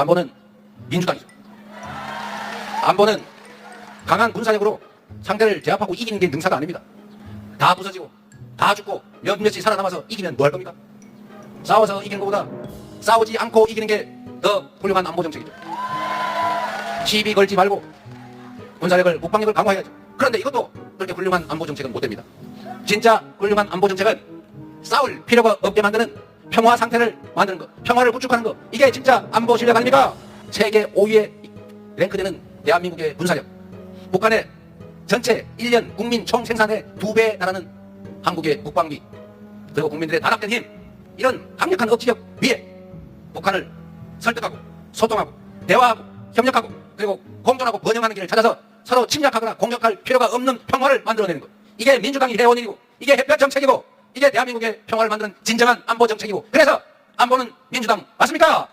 안보는 민주당이죠. 안보는 강한 군사력으로 상대를 제압하고 이기는 게 능사가 아닙니다. 다 부서지고 다 죽고 몇몇이 살아남아서 이기면 뭐 할 겁니까? 싸워서 이기는 것보다 싸우지 않고 이기는 게 더 훌륭한 안보 정책이죠. 시비 걸지 말고 군사력을 국방력을 강화해야죠. 그런데 이것도 그렇게 훌륭한 안보 정책은 못 됩니다. 진짜 훌륭한 안보 정책은 싸울 필요가 없게 만드는 평화 상태를 만드는 것, 평화를 구축하는 것, 이게 진짜 안보 실력 아닙니까? 세계 5위에 랭크되는 대한민국의 군사력, 북한의 전체 1년 국민 총 생산의 두배 달하는 한국의 국방비, 그리고 국민들의 단합된 힘, 이런 강력한 억지력 위에 북한을 설득하고 소통하고 대화하고 협력하고 그리고 공존하고 번영하는 길을 찾아서 서로 침략하거나 공격할 필요가 없는 평화를 만들어내는 것. 이게 민주당이 해온 일이고 이게 햇볕 정책이고 이게 대한민국의 평화를 만드는 진정한 안보 정책이고 그래서 안보는 민주당 맞습니까?